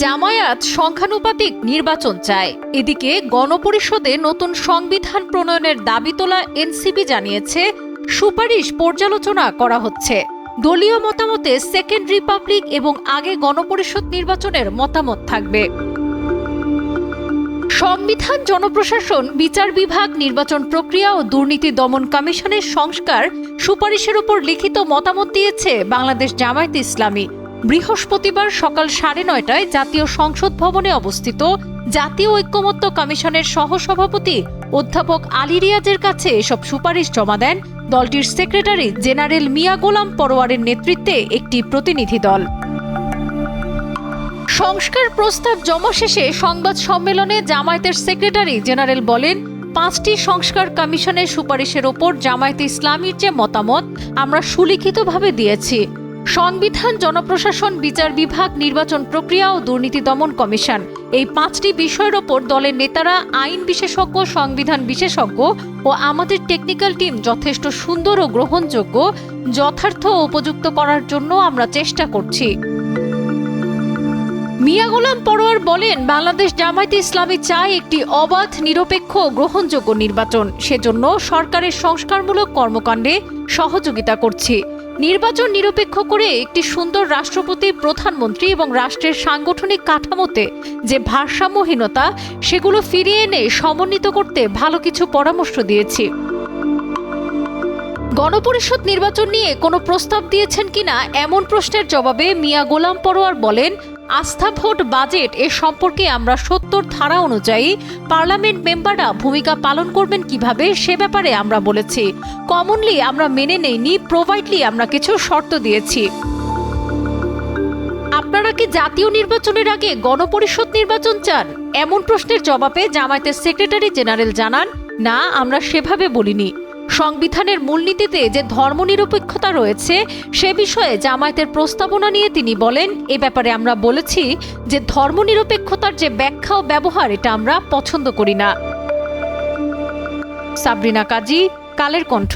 জামায়াত সংখ্যানুপাতিক নির্বাচন চায়। এদিকে গণপরিষদে নতুন সংবিধান প্রণয়নের দাবি তোলা এনসিপি জানিয়েছে, সুপারিশ পর্যালোচনা করা হচ্ছে। দলীয় মতামতে সেকেন্ড রিপাবলিক এবং আগে গণপরিষদ নির্বাচনের মতামত থাকবে। সংবিধান জনপ্রশাসন, বিচার বিভাগ, নির্বাচন প্রক্রিয়া ও দুর্নীতি দমন কমিশনের সংস্কার সুপারিশের উপর লিখিত মতামত দিয়েছে বাংলাদেশ জামায়াত ইসলামী। বৃহস্পতিবার সকাল সাড়ে নয়টায় জাতীয় সংসদ ভবনে অবস্থিত জাতীয় ঐক্যমত্য কমিশনের সহসভাপতি অধ্যাপক আলী রিয়াজের কাছে এসব সুপারিশ জমা দেন দলটির সেক্রেটারি জেনারেল মিয়া গোলাম পরোয়ারের নেতৃত্বে একটি প্রতিনিধি দল। সংস্কার প্রস্তাব জমা শেষে সংবাদ সম্মেলনে জামায়াতের সেক্রেটারি জেনারেল বলেন, পাঁচটি সংস্কার কমিশনের সুপারিশের ওপর জামায়াতে ইসলামীর যে মতামত, আমরা সুলিখিতভাবে দিয়েছি। সংবিধান, জনপ্রশাসন, বিচার বিভাগ, নির্বাচন প্রক্রিয়া ও দুর্নীতি দমন কমিশন। এই পাঁচটি বিষয়ের ওপর দলের নেতারা, আইন বিশেষজ্ঞ, সংবিধান বিশেষজ্ঞ ও আমাদের টেকনিক্যাল টিম যথেষ্ট সুন্দর ও গ্রহণযোগ্য, যথার্থ উপযুক্ত করার জন্য আমরা চেষ্টা করছি। মিয়া গোলাম পরোয়ার বলেন, বাংলাদেশ জামায়াতে ইসলামী চায় একটি অবাধ, নিরপেক্ষ গ্রহণযোগ্য নির্বাচন। সেজন্য সরকারের সংস্কারমূলক কর্মকাণ্ডে সহযোগিতা করছি। নির্বাচন নিরপেক্ষ করে একটি সুন্দর রাষ্ট্রপতি, প্রধানমন্ত্রী এবং রাষ্ট্রের সাংগঠনিক কাঠামোতে যে ভারসাম্যহীনতা, সেগুলো ফিরিয়ে এনে সমন্বিত করতে ভালো কিছু পরামর্শ দিয়েছি। গণপরিষদ নির্বাচন নিয়ে কোনো প্রস্তাব দিয়েছেন কিনা এমন প্রশ্নের জবাবে মিয়া গোলাম পরোয়ার বলেন আস্থা ভোট বাজেট এ সম্পর্কে আমরা সত্তর ধারা অনুযায়ী পার্লামেন্ট মেম্বাররা ভূমিকা পালন করবেন কীভাবে সে ব্যাপারে আমরা বলেছি। কমনলি আমরা মেনে নেইনি, প্রোভাইডলি আমরা কিছু শর্ত দিয়েছি। আপনারা কি জাতীয় নির্বাচনের আগে গণপরিষদ নির্বাচন চান? এমন প্রশ্নের জবাবে জামায়াতের সেক্রেটারি জেনারেল জানান, না, আমরা সেভাবে বলিনি। সংবিধানের মূলনীতিতে যে ধর্মনিরপেক্ষতা রয়েছে, সে বিষয়ে জামায়াতের প্রস্তাবনা নিয়ে তিনি বলেন, এ ব্যাপারে আমরা বলেছি যে ধর্মনিরপেক্ষতার যে ব্যাখ্যা ও ব্যবহার, এটা আমরা পছন্দ করি না। সাবরিনা কাজী, কালের কণ্ঠ।